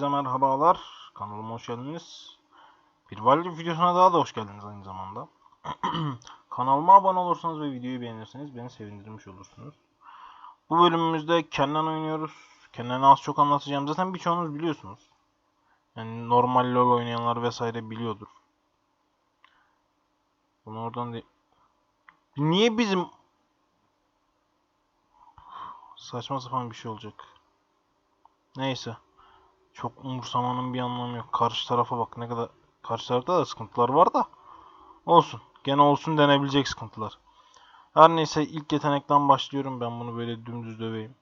Herkese merhabalar. Kanalıma hoş geldiniz. Bir Valve videosuna daha da hoş geldiniz aynı zamanda. Kanalıma abone olursanız ve videoyu beğenirseniz beni sevindirmiş olursunuz. Bu bölümümüzde Kennen oynuyoruz. Kennen'i az çok anlatacağım. Zaten birçoğunuz biliyorsunuz. Yani normal LoL oynayanlar vesaire biliyordur. Bunu oradan değil. Niye bizim saçma sapan bir şey olacak. Neyse. Çok umursamanın bir anlamı yok. Karşı tarafa bak ne kadar karşı tarafta da sıkıntılar var da. Olsun. Gene olsun denebilecek sıkıntılar. Her neyse ilk yetenekten başlıyorum. Ben bunu böyle dümdüz döveyim.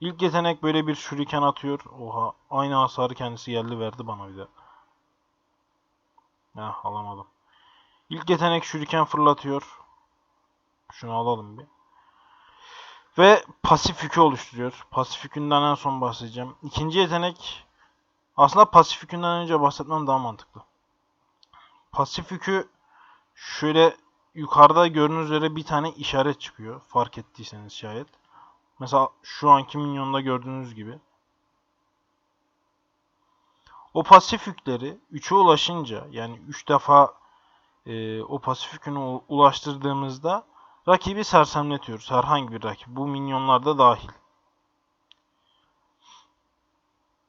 İlk yetenek böyle bir şuriken atıyor. Oha. Aynı hasarı kendisi geldi verdi bana bir de. Heh alamadım. İlk yetenek şuriken fırlatıyor. Şunu alalım bir. Ve pasif yükü oluşturuyor. Pasif yükünden en son bahsedeceğim. İkinci yetenek aslında pasif yükünden önce bahsetmem daha mantıklı. Pasif yükü şöyle yukarıda gördüğünüz üzere bir tane işaret çıkıyor. Fark ettiyseniz şayet. Mesela şu anki minyonda gördüğünüz gibi. O pasif yükleri 3'e ulaşınca yani 3 defa e, o pasif yükünü ulaştırdığımızda rakibi sersemletiyoruz. Herhangi bir rakip. Bu minyonlar da dahil.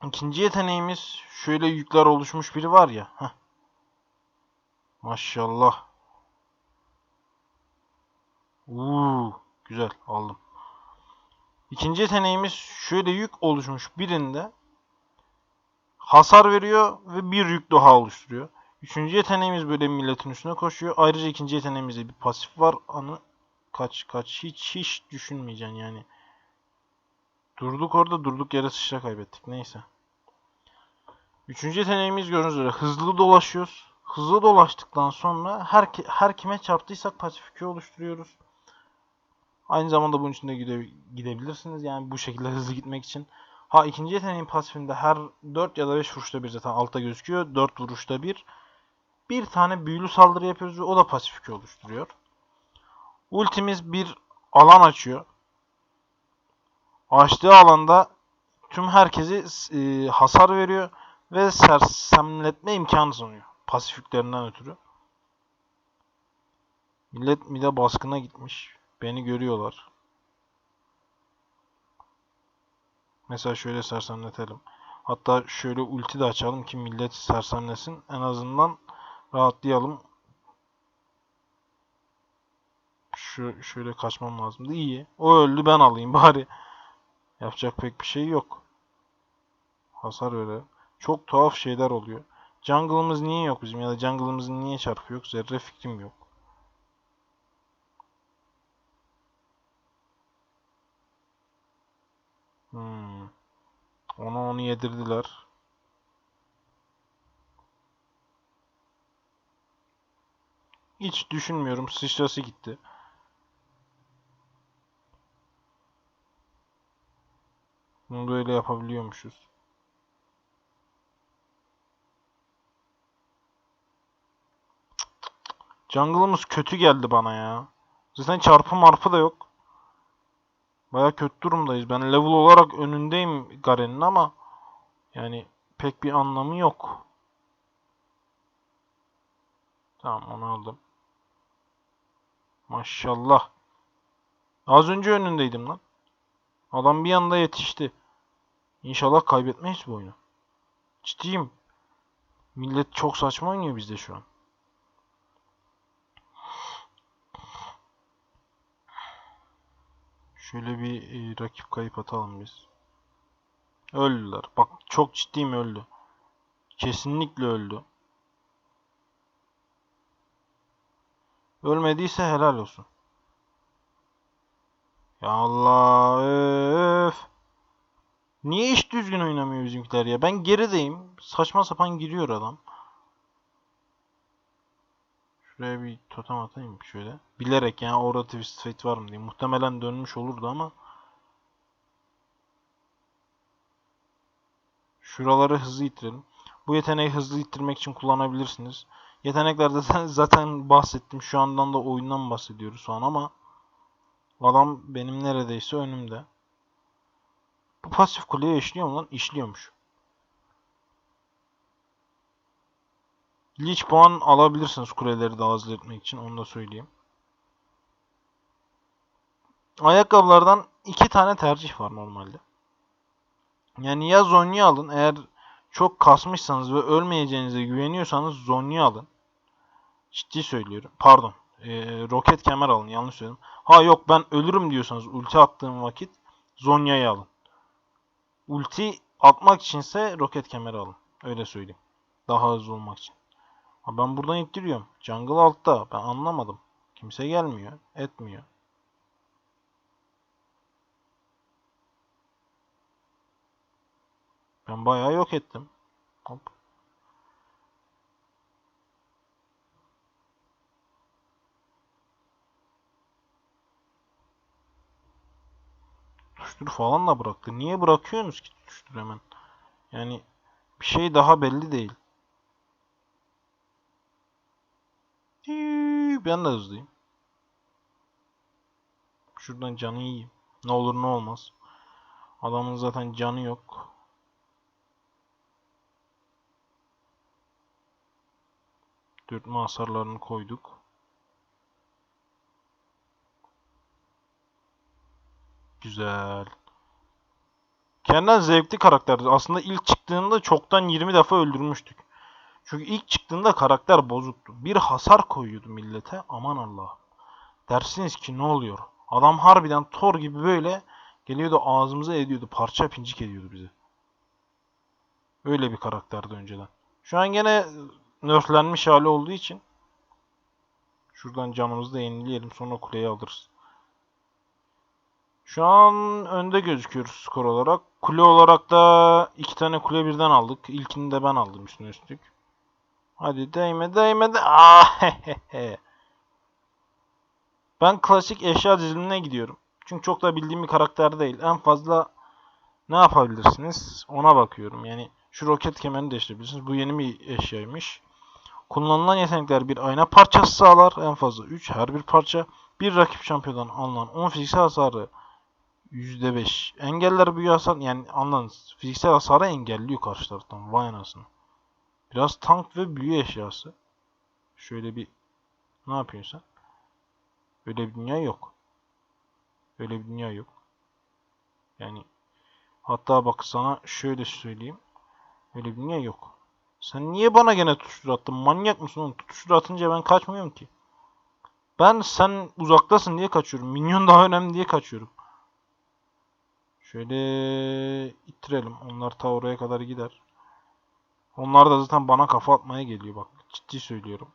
İkinci yeteneğimiz şöyle yükler oluşmuş biri var ya. Heh. Maşallah. Uuu, güzel aldım. İkinci yeteneğimiz şöyle yük oluşmuş birinde hasar veriyor ve bir yük daha oluşturuyor. Üçüncü yeteneğimiz böyle milletin üstüne koşuyor. Ayrıca ikinci yeteneğimizde bir pasif var. Anı kaç kaç hiç hiç düşünmeyeceksin yani. Durduk orada durduk yere sıçra kaybettik. Neyse. Üçüncü yeteneğimiz gördüğünüz üzere hızlı dolaşıyoruz. Hızlı dolaştıktan sonra her, her kime çarptıysak pasif oluşturuyoruz. Aynı zamanda bunun içinde gide, gidebilirsiniz. Yani bu şekilde hızlı gitmek için. Ha ikinci yeteneğin pasifinde her 4 ya da 5 vuruşta bir zaten altta gözüküyor. 4 vuruşta bir. Bir tane büyülü saldırı yapıyoruz ve o da pasif oluşturuyor. Ultimiz bir alan açıyor. Açtığı alanda tüm herkesi e, hasar veriyor ve sersemletme imkanı sunuyor. Pasif yüklerinden ötürü. Millet mide baskına gitmiş. Beni görüyorlar. Mesela şöyle sersemletelim. Hatta şöyle ulti de açalım ki millet sersemlesin. En azından rahatlayalım. Şu şöyle kaçmam lazımdı. İyi. O öldü ben alayım bari. Yapacak pek bir şey yok. Hasar öyle. Çok tuhaf şeyler oluyor. Jungle'ımız niye yok bizim ya da jungle'ımızın niye çarpı yok? Zerre fikrim yok. Hmm. Ona onu yedirdiler. Hiç düşünmüyorum. Sıçrası gitti. Bunu böyle yapabiliyormuşuz. Jungle'ımız kötü geldi bana ya. Zaten çarpı marpı da yok. Baya kötü durumdayız. Ben level olarak önündeyim Garen'in ama yani pek bir anlamı yok. Tamam onu aldım. Maşallah. Az önce önündeydim lan. Adam bir anda yetişti. İnşallah kaybetmeyiz bu oyunu. Ciddiyim. Millet çok saçma oynuyor bizde şu an. Şöyle bir e, rakip kayıp atalım biz. Öldüler. Bak çok ciddiyim öldü. Kesinlikle öldü. Ölmediyse helal olsun. Ya Allah öf. Niye iş düzgün oynamıyor bizimkiler ya? Ben gerideyim. Saçma sapan giriyor adam. Şuraya bir totem atayım şöyle. Bilerek yani orada twist fate var mı diye. Muhtemelen dönmüş olurdu ama. Şuraları hızlı ittirelim. Bu yeteneği hızlı ittirmek için kullanabilirsiniz. Yeteneklerde zaten bahsettim. Şu andan da oyundan bahsediyoruz şu an ama Adam benim neredeyse önümde. Bu pasif kuleye işliyor mu lan? İşliyormuş. Lich puan alabilirsiniz kuleleri daha hızlı etmek için. Onu da söyleyeyim. Ayakkabılardan iki tane tercih var normalde. Yani ya Zonya alın eğer çok kasmışsanız ve ölmeyeceğinize güveniyorsanız Zonya alın. Ciddi söylüyorum. Pardon. Ee, roket kemer alın. Yanlış söyledim. Ha yok ben ölürüm diyorsanız ulti attığım vakit Zonya'yı alın. Ulti atmak içinse roket kemeri alın. Öyle söyleyeyim. Daha hızlı olmak için. Ha ben buradan ittiriyorum. Jungle altta. Ben anlamadım. Kimse gelmiyor. Etmiyor. Ben bayağı yok ettim. Hop. Tutuştur falan da bıraktı. Niye bırakıyorsunuz ki tutuştur hemen? Yani bir şey daha belli değil. Ben de hızlıyım. Şuradan canı yiyeyim. Ne olur ne olmaz. Adamın zaten canı yok. Dürtme hasarlarını koyduk. Güzel. Kendinden zevkli karakterdi. Aslında ilk çıktığında çoktan 20 defa öldürmüştük. Çünkü ilk çıktığında karakter bozuktu. Bir hasar koyuyordu millete. Aman Allah. Dersiniz ki ne oluyor? Adam harbiden Thor gibi böyle geliyordu ağzımıza ediyordu. Parça pincik ediyordu bizi. Öyle bir karakterdi önceden. Şu an gene nerflenmiş hali olduğu için şuradan canımızı da yenileyelim sonra kuleyi alırız. Şu an önde gözüküyoruz skor olarak. Kule olarak da iki tane kule birden aldık. İlkini de ben aldım üstüne üstlük. Hadi değme değme de. Ah, ben klasik eşya dizilimine gidiyorum. Çünkü çok da bildiğim bir karakter değil. En fazla ne yapabilirsiniz ona bakıyorum. Yani şu roket kemerini değiştirebilirsiniz. Bu yeni bir eşyaymış. Kullanılan yetenekler bir ayna parçası sağlar. En fazla 3. Her bir parça bir rakip şampiyondan alınan 10 fiziksel hasarı %5. Engeller büyü hasar yani anladınız. Fiziksel hasarı engelliyor karşı taraftan. Vay anasını. Biraz tank ve büyü eşyası. Şöyle bir ne yapıyorsun sen? Öyle bir dünya yok. Öyle bir dünya yok. Yani hatta bak sana şöyle söyleyeyim. Öyle bir dünya yok. Sen niye bana gene tutuştur attın? Manyak mısın oğlum? Tutuştur atınca ben kaçmıyorum ki. Ben sen uzaktasın diye kaçıyorum. Minyon daha önemli diye kaçıyorum. Şöyle ittirelim. Onlar ta oraya kadar gider. Onlar da zaten bana kafa atmaya geliyor bak. Ciddi söylüyorum.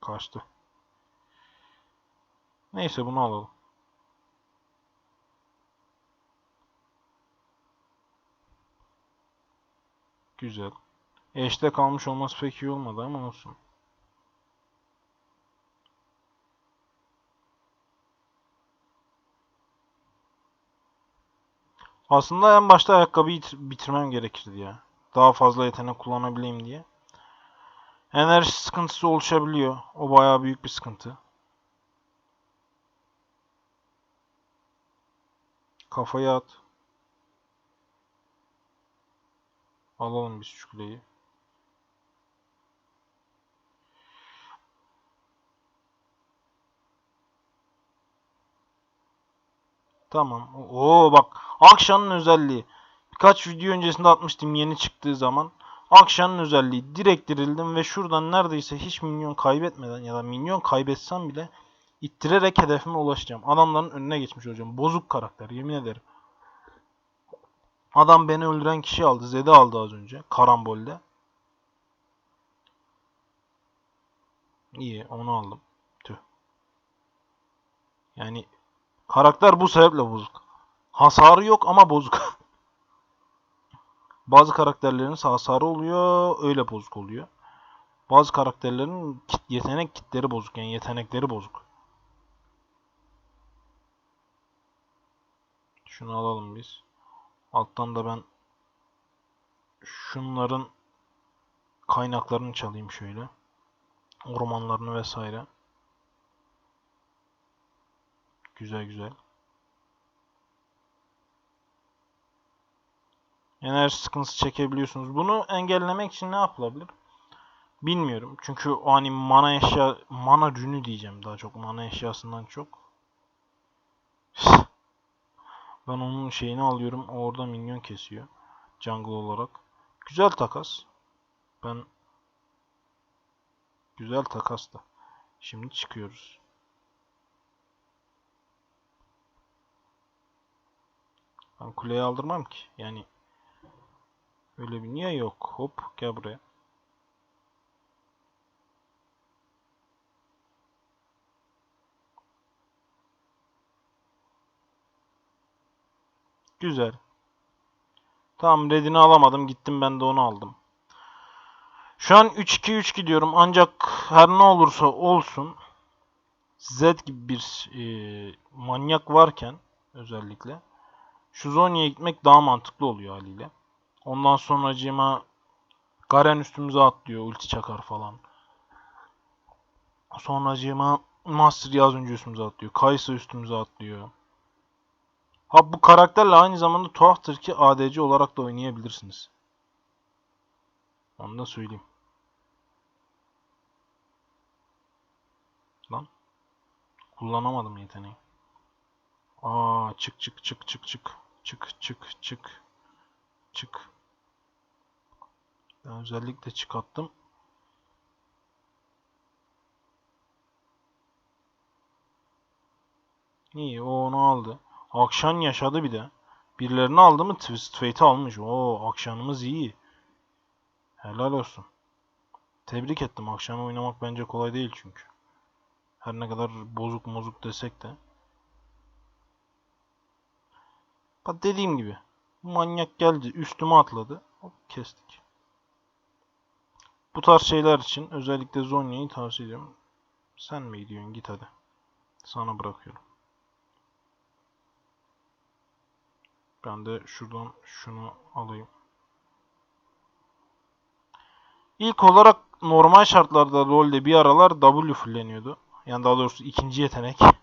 Kaçtı. Neyse bunu alalım. Güzel. Eşte kalmış olması pek iyi olmadı ama olsun. Aslında en başta ayakkabıyı bitirmem gerekirdi ya. Daha fazla yetenek kullanabileyim diye. Enerji sıkıntısı oluşabiliyor. O bayağı büyük bir sıkıntı. Kafayı at. Alalım biz şu kuleyi. Tamam. Oo bak. Akşan'ın özelliği. Birkaç video öncesinde atmıştım yeni çıktığı zaman. Akşan'ın özelliği. Direkt dirildim ve şuradan neredeyse hiç minyon kaybetmeden ya da minyon kaybetsem bile ittirerek hedefime ulaşacağım. Adamların önüne geçmiş olacağım. Bozuk karakter yemin ederim. Adam beni öldüren kişi aldı. Zed'i aldı az önce. Karambolde. İyi onu aldım. Tüh. Yani karakter bu sebeple bozuk. Hasarı yok ama bozuk. Bazı karakterlerin hasarı oluyor, öyle bozuk oluyor. Bazı karakterlerin yetenek kitleri bozuk, yani yetenekleri bozuk. Şunu alalım biz. Alttan da ben şunların kaynaklarını çalayım şöyle. ormanlarını vesaire. Güzel güzel. Enerji sıkıntısı çekebiliyorsunuz. Bunu engellemek için ne yapılabilir? Bilmiyorum. Çünkü o hani mana eşya, mana rünü diyeceğim daha çok. Mana eşyasından çok. Ben onun şeyini alıyorum. O orada minyon kesiyor. Jungle olarak. Güzel takas. Ben güzel takas da. Şimdi çıkıyoruz. Ben kuleyi aldırmam ki. Yani öyle bir niye yok? Hop gel buraya. Güzel. Tamam redini alamadım. Gittim ben de onu aldım. Şu an 3-2-3 gidiyorum. Ancak her ne olursa olsun Z gibi bir e, manyak varken özellikle şu Zonya'ya gitmek daha mantıklı oluyor haliyle. Ondan sonracığıma Garen üstümüze atlıyor. Ulti çakar falan. Sonracığıma Master az önce üstümüze atlıyor. Kaysa üstümüze atlıyor. Ha bu karakterle aynı zamanda tuhaftır ki ADC olarak da oynayabilirsiniz. Onu da söyleyeyim. Lan. Kullanamadım yeteneği. Aa çık çık çık çık çık. Çık çık çık. Çık. Ben özellikle çıkarttım. İyi o onu aldı. Akşam yaşadı bir de. Birilerini aldı mı Twist Fate'i almış. Oo akşamımız iyi. Helal olsun. Tebrik ettim. Akşam oynamak bence kolay değil çünkü. Her ne kadar bozuk mozuk desek de. Bak dediğim gibi. Manyak geldi. Üstüme atladı. Hop kestik. Bu tarz şeyler için özellikle Zonya'yı tavsiye ediyorum. Sen mi gidiyorsun? Git hadi. Sana bırakıyorum. Ben de şuradan şunu alayım. İlk olarak normal şartlarda LoL'de bir aralar W fulleniyordu. Yani daha doğrusu ikinci yetenek.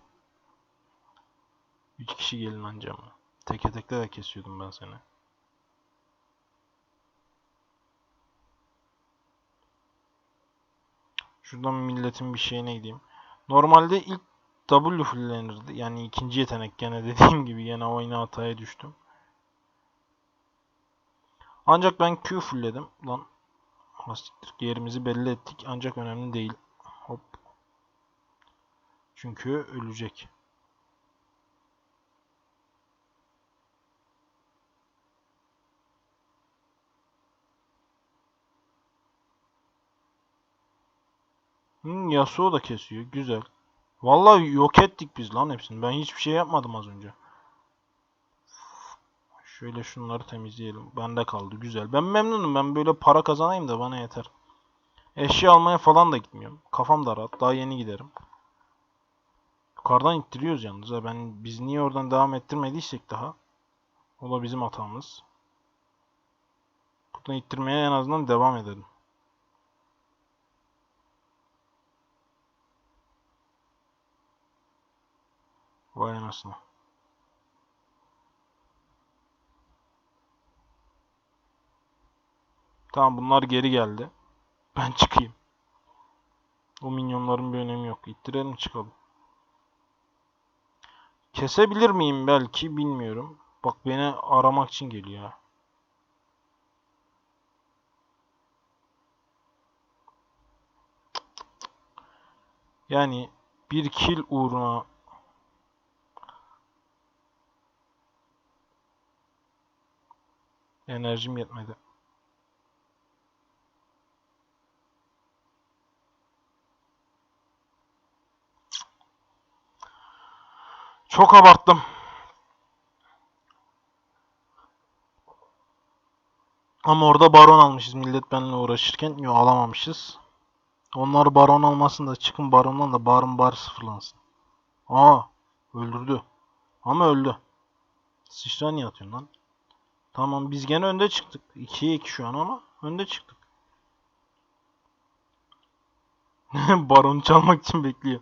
3 kişi gelin anca mı? Teke tekte de kesiyordum ben seni. Şuradan milletin bir şeyine gideyim. Normalde ilk W fullenirdi. Yani ikinci yetenek gene dediğim gibi yine oyuna hataya düştüm. Ancak ben Q fullledim. Lan hastiktir yerimizi belli ettik. Ancak önemli değil. Hop. Çünkü ölecek. Hmm, Yasuo da kesiyor. Güzel. Vallahi yok ettik biz lan hepsini. Ben hiçbir şey yapmadım az önce. Şöyle şunları temizleyelim. Bende kaldı. Güzel. Ben memnunum. Ben böyle para kazanayım da bana yeter. Eşya almaya falan da gitmiyorum. Kafam da rahat. Daha yeni giderim. Yukarıdan ittiriyoruz yalnız. Ben biz niye oradan devam ettirmediysek daha. O da bizim hatamız. Buradan ittirmeye en azından devam edelim. Vay anasını. Tamam bunlar geri geldi. Ben çıkayım. O minyonların bir önemi yok. İttirelim çıkalım. Kesebilir miyim belki bilmiyorum. Bak beni aramak için geliyor. Yani bir kill uğruna enerjim yetmedi. Çok abarttım. Ama orada baron almışız millet benimle uğraşırken. Yok alamamışız. Onlar baron almasın da çıkın barondan da baron bar sıfırlansın. Aa öldürdü. Ama öldü. Sıçra niye atıyorsun lan? Tamam biz gene önde çıktık. 2'ye 2 şu an ama önde çıktık. Baron'u çalmak için bekliyor.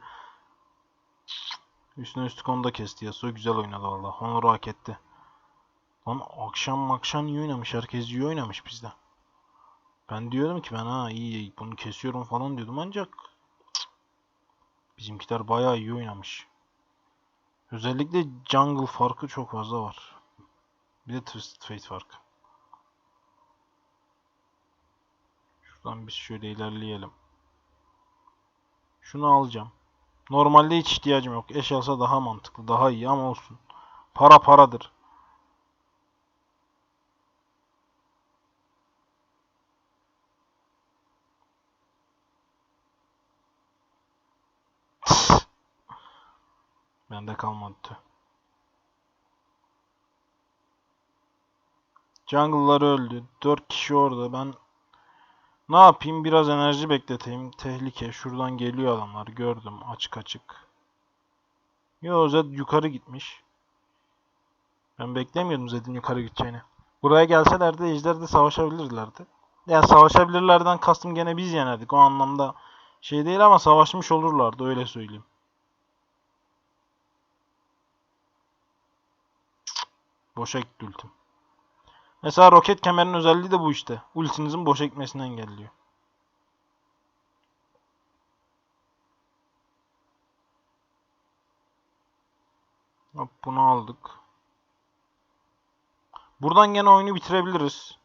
Üstüne üstlük onu da kesti. Yasuo güzel oynadı valla. Honor'u hak etti. Lan akşam akşam iyi oynamış. Herkes iyi oynamış bizde. Ben diyordum ki ben ha iyi bunu kesiyorum falan diyordum ancak bizimkiler bayağı iyi oynamış. Özellikle jungle farkı çok fazla var. Bir de Twisted Fate farkı. Şuradan biz şöyle ilerleyelim. Şunu alacağım. Normalde hiç ihtiyacım yok. Eş alsa daha mantıklı, daha iyi ama olsun. Para paradır. Bende kalmadı. Jungle'lar öldü. 4 kişi orada. Ben ne yapayım? Biraz enerji bekleteyim. Tehlike. Şuradan geliyor adamlar. Gördüm. Açık açık. Yo Zed yukarı gitmiş. Ben beklemiyordum Zed'in yukarı gideceğini. Buraya gelselerdi Ejder'de savaşabilirlerdi. Yani savaşabilirlerden kastım gene biz yenerdik. O anlamda şey değil ama savaşmış olurlardı öyle söyleyeyim. Boşa gitti. Mesela roket kemerin özelliği de bu işte. Ultinizin boşa gitmesini engelliyor. Hop bunu aldık. Buradan gene oyunu bitirebiliriz.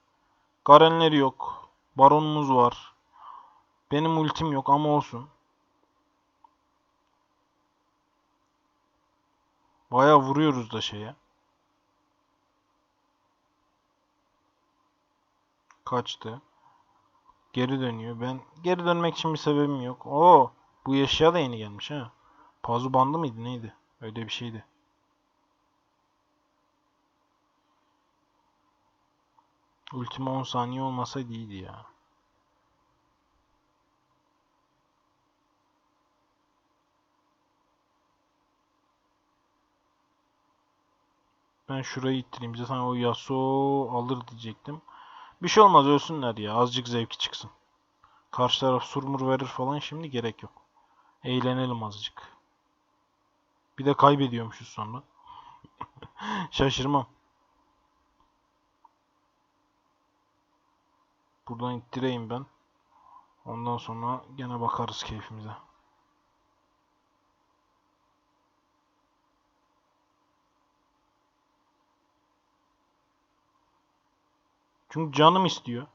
Garenleri yok. Baronumuz var. Benim ultim yok ama olsun. Baya vuruyoruz da şeye. Kaçtı. Geri dönüyor. Ben geri dönmek için bir sebebim yok. Oo, bu eşya da yeni gelmiş ha. Pazu bandı mıydı neydi? Öyle bir şeydi. Ultima 10 saniye olmasaydı iyiydi ya. Ben şurayı ittireyim. Zaten o Yasuo alır diyecektim. Bir şey olmaz ölsünler ya. Azıcık zevki çıksın. Karşı taraf surmur verir falan şimdi gerek yok. Eğlenelim azıcık. Bir de kaybediyormuşuz sonra. Şaşırmam. Buradan ittireyim ben. Ondan sonra gene bakarız keyfimize. Çünkü canım istiyor.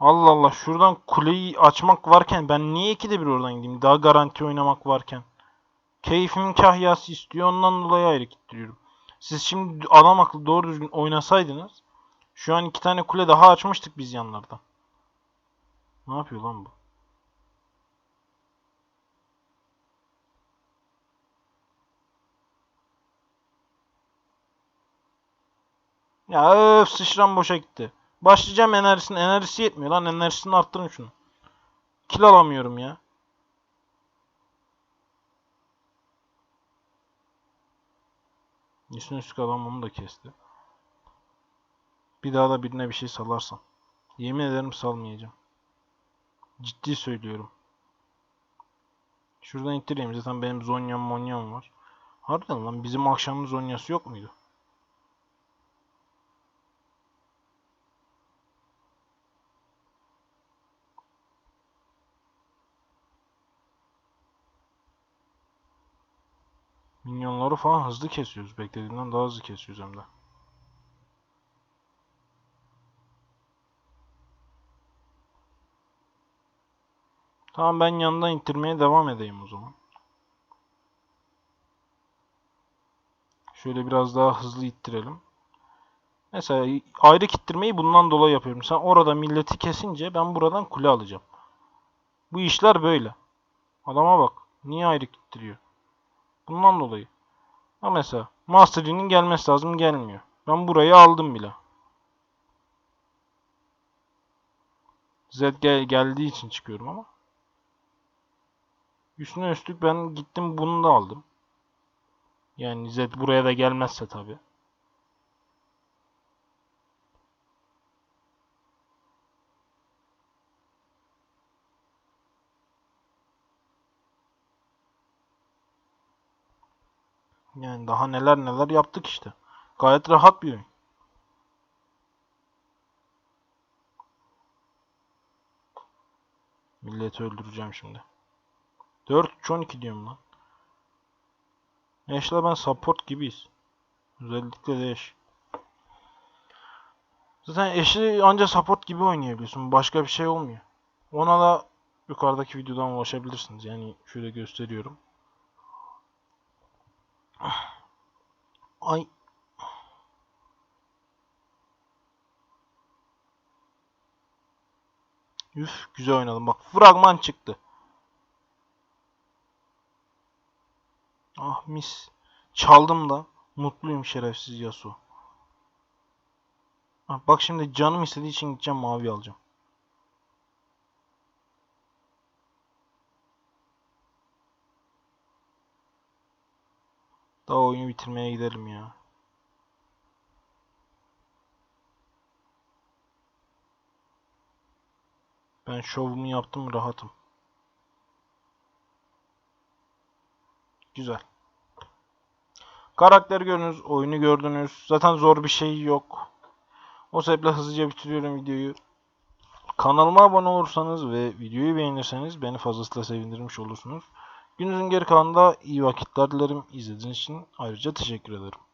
Allah Allah şuradan kuleyi açmak varken ben niye ikide bir oradan gideyim? Daha garanti oynamak varken. Keyfimin kahyası istiyor ondan dolayı ayrı gittiriyorum. Siz şimdi adam akıllı doğru düzgün oynasaydınız şu an iki tane kule daha açmıştık biz yanlardan. Ne yapıyor lan bu? Ya öf sıçram boşa gitti. Başlayacağım enerjisini. Enerjisi yetmiyor lan. Enerjisini arttırın şunu. Kill alamıyorum ya. Üstüne üstlük adam onu da kesti. Bir daha da birine bir şey salarsam. Yemin ederim salmayacağım. Ciddi söylüyorum. Şuradan ittireyim. Zaten benim Zonya'm Monya'm var. Harbiden lan bizim akşamın Zonya'sı yok muydu? Minyonları falan hızlı kesiyoruz. Beklediğimden daha hızlı kesiyoruz hem de. Tamam ben yandan ittirmeye devam edeyim o zaman. Şöyle biraz daha hızlı ittirelim. Mesela ayrı ittirmeyi bundan dolayı yapıyorum. Sen orada milleti kesince ben buradan kule alacağım. Bu işler böyle. Adama bak. Niye ayrı ittiriyor? Bundan dolayı. Ha mesela Master Yi'nin gelmesi lazım gelmiyor. Ben burayı aldım bile. Z gel geldiği için çıkıyorum ama. Üstüne üstlük ben gittim bunu da aldım. Yani Z buraya da gelmezse tabi. Yani daha neler neler yaptık işte. Gayet rahat bir oyun. Milleti öldüreceğim şimdi. 4 3 12 diyorum lan. Ash'le ben support gibiyiz. Özellikle de Ash. Zaten Ash'i anca support gibi oynayabiliyorsun. Başka bir şey olmuyor. Ona da yukarıdaki videodan ulaşabilirsiniz. Yani şöyle gösteriyorum. Ay. Üf güzel oynadım. Bak fragman çıktı. Ah mis. Çaldım da. Mutluyum şerefsiz Yasuo. Ah, bak şimdi canım istediği için gideceğim mavi alacağım. Daha oyunu bitirmeye gidelim ya. Ben şovumu yaptım rahatım. Güzel. Karakter gördünüz, oyunu gördünüz. Zaten zor bir şey yok. O sebeple hızlıca bitiriyorum videoyu. Kanalıma abone olursanız ve videoyu beğenirseniz beni fazlasıyla sevindirmiş olursunuz. Gününüzün geri kalanında iyi vakitler dilerim. İzlediğiniz için ayrıca teşekkür ederim.